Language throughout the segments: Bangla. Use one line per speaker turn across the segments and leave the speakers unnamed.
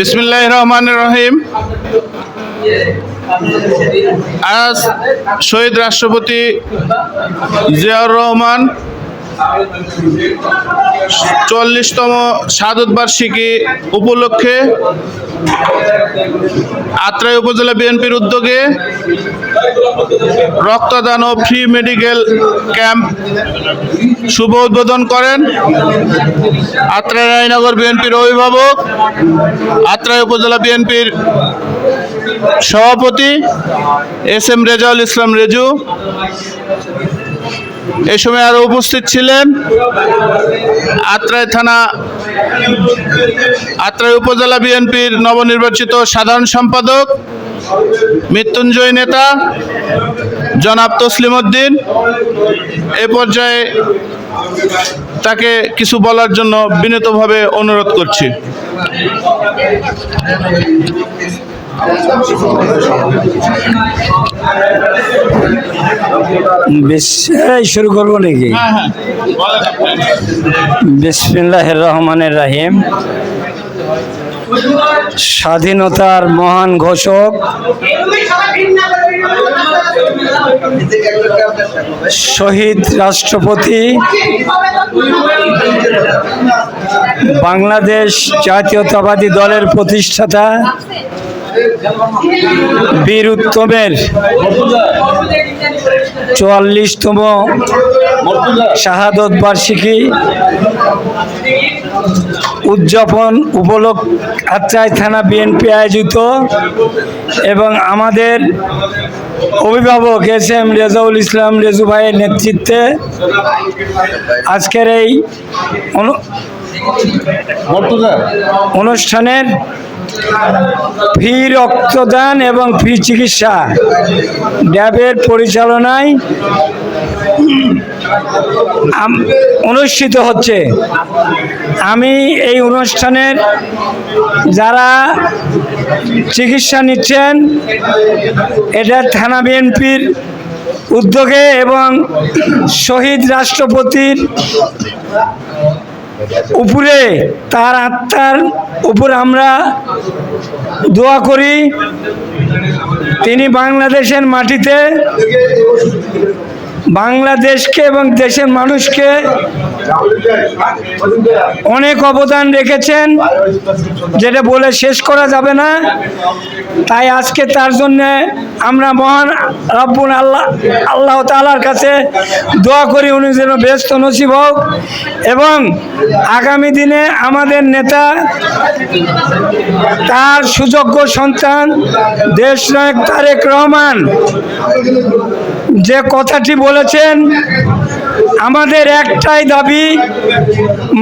বিসমিল্লাহ রহমান রহিম আজ শহীদ রাষ্ট্রপতি জিয়াউর রহমান চল্লিশতম শাহাদত বার্ষিকী উপলক্ষে আত্রাই উপজেলা বিএনপির উদ্যোগে রক্তদান ও ফ্রি মেডিকেল ক্যাম্প শুভ উদ্বোধন করেন আত্রাই রায়নগর বিএনপির অভিভাবক, আত্রাই উপজেলা বিএনপির সভাপতি এস এম রেজাউল ইসলাম রেজু এই সময় আরও উপস্থিত ছিলেন আত্রাই থানা, আত্রাই উপজেলা বিএনপির নবনির্বাচিত সাধারণ সম্পাদক, মৃত্যুঞ্জয় নেতা, জনাব তসলিম উদ্দিন। এ পর্যায়ে তাকে কিছু বলার জন্য বিনীতভাবে অনুরোধ করছি।
শুরু করব নাকি? বিসমিল্লাহ রহমানের রাহিম। স্বাধীনতার মহান ঘোষক। শহীদ রাষ্ট্রপতি। বাংলাদেশ জাতীয়তাবাদী দলের প্রতিষ্ঠাতা। বীর উত্তমের চুয়াল্লিশতম শাহাদত বার্ষিকী উদযাপন উপলক্ষ আত্রাই থানা বিএনপি আয়োজিত এবং আমাদের অভিভাবক এস এম রেজাউল ইসলাম রেজু ভাইয়ের নেতৃত্বে আজকের এই অনুষ্ঠানের ফি রক্তদান এবং ফি চিকিৎসা। ড্যাবের পরিচালনায় অনুষ্ঠিত হচ্ছে। আমি এই অনুষ্ঠানের যারা চিকিৎসা নিচ্ছেন, এটা থানা বিএনপির উদ্যোগে এবং শহীদ রাষ্ট্রপতির উপরে তার আত্মার উপর আমরা দোয়া করি। তিনি বাংলাদেশের মাটিতে বাংলাদেশকে এবং দেশের মানুষকে অনেক অবদান রেখেছেন। যেটা বলে শেষ করা যাবে না। তাই আজকে তার জন্য আমরা মহান রব্বুল আল্লাহ আল্লাহ তালার কাছে দোয়া করি, উনি যেন ব্যস্ত নসিব হোক। এবং আগামী দিনে আমাদের নেতা, তার সুযোগ্য সন্তান দেশ নায়ক তারেক রহমান যে কথাটি বলেছেন, আমাদের একটাই দাবি,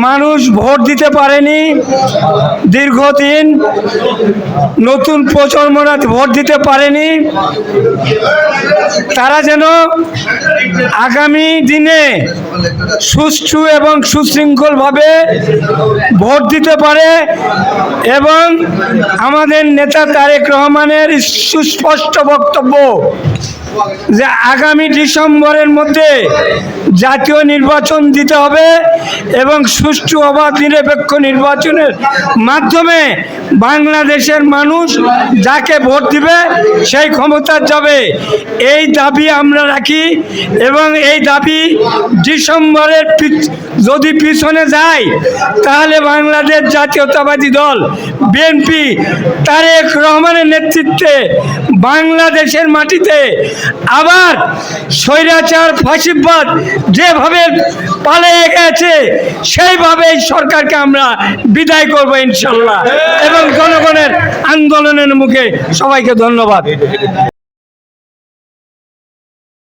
মানুষ ভোট দিতে পারেনি। দীর্ঘদিন নতুন প্রজন্মরা ভোট দিতে পারেনি। তারা যেন আগামী দিনে সুষ্ঠু এবং সুশৃঙ্খলভাবে ভোট দিতে পারে এবং আমাদের নেতা তারেক রহমানের সুস্পষ্ট বক্তব্য যে আগামী ডিসেম্বরের মধ্যে জাতীয় নির্বাচন দিতে হবে এবং সুষ্ঠু অবাধ নিরপেক্ষ নির্বাচনের মাধ্যমে বাংলাদেশের মানুষ যাকে ভোট দিবে সেই ক্ষমতা যাবে। এই দাবি আমরা রাখি এবং এই দাবি ডিসেম্বরের যদি পিছনে যায়, তাহলে বাংলাদেশ জাতীয়তাবাদী দল, বিএনপি, তারেক রহমানের নেতৃত্বে বাংলাদেশের মাটিতে আবার স্বৈরাচার, ফাঁসিবাদ যেভাবে পালিয়ে গেছে সেইভাবে সরকারকে আমরা বিদায় করব ইনশাল্লাহ। এবং জনগণের আন্দোলনের মুখে সবাইকে ধন্যবাদ।